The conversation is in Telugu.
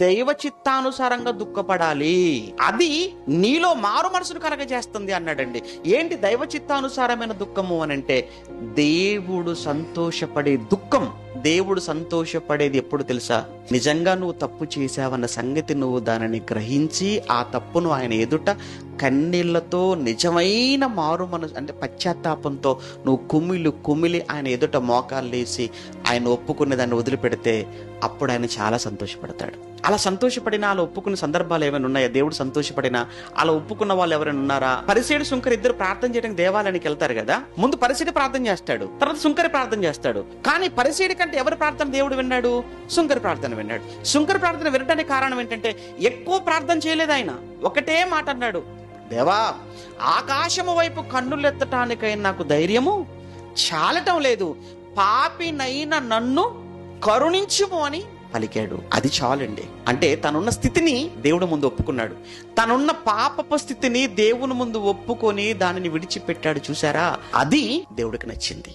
దైవ చిత్తానుసారంగా దుఃఖపడాలి. అది నీలో మారు మనసును కలగజేస్తుంది అన్నాడండి. ఏంటి దైవ చిత్తానుసారమైన దుఃఖము అని అంటే దేవుడు సంతోషపడే దుఃఖం. దేవుడు సంతోషపడేది ఎప్పుడు తెలుసా? నిజంగా నువ్వు తప్పు చేశావన్న సంగతి నువ్వు దానిని గ్రహించి ఆ తప్పును ఆయన ఎదుట కన్నీళ్ళతో నిజమైన మారు మనసు అంటే పశ్చాత్తాపంతో నువ్వు కుమిలి కుమిలి ఆయన ఎదుట మోకాలు లేసి ఆయన ఒప్పుకునే దాన్ని వదిలిపెడితే అప్పుడు ఆయన చాలా సంతోషపడతాడు. అలా సంతోషపడిన అలా ఒప్పుకున్న సందర్భాలు ఏమైనా ఉన్నాయా? దేవుడు సంతోషపడిన అలా ఒప్పుకున్న వాళ్ళు ఎవరైనా ఉన్నారా? పరిసేడు సుంకరి ఇద్దరు ప్రార్థన చేయడానికి దేవాలయానికి వెళ్తారు కదా? ముందు పరిసేడి ప్రార్థన చేస్తాడు తర్వాత సుంకరి ప్రార్థన చేస్తాడు. కానీ పరిసేడి కంటే ఎవరి ప్రార్థన దేవుడు విన్నాడు? సుంకరి ప్రార్థన విన్నాడు. సుంకరి ప్రార్థన వినడానికి కారణం ఏంటంటే ఎక్కువ ప్రార్థన చేయలేదు ఆయన. ఒకటే మాట అన్నాడు. దేవా ఆకాశము వైపు కన్నులెత్తటానికైనా నాకు ధైర్యము చాలటం లేదు. పాపినైన నన్ను కరుణించుము అని పలికాడు. అది చాలండి. అంటే తనున్న స్థితిని దేవుడు ముందు ఒప్పుకున్నాడు. తనున్న పాపపు స్థితిని దేవుని ముందు ఒప్పుకొని దానిని విడిచిపెట్టాడు చూసారా? అది దేవుడికి నచ్చింది.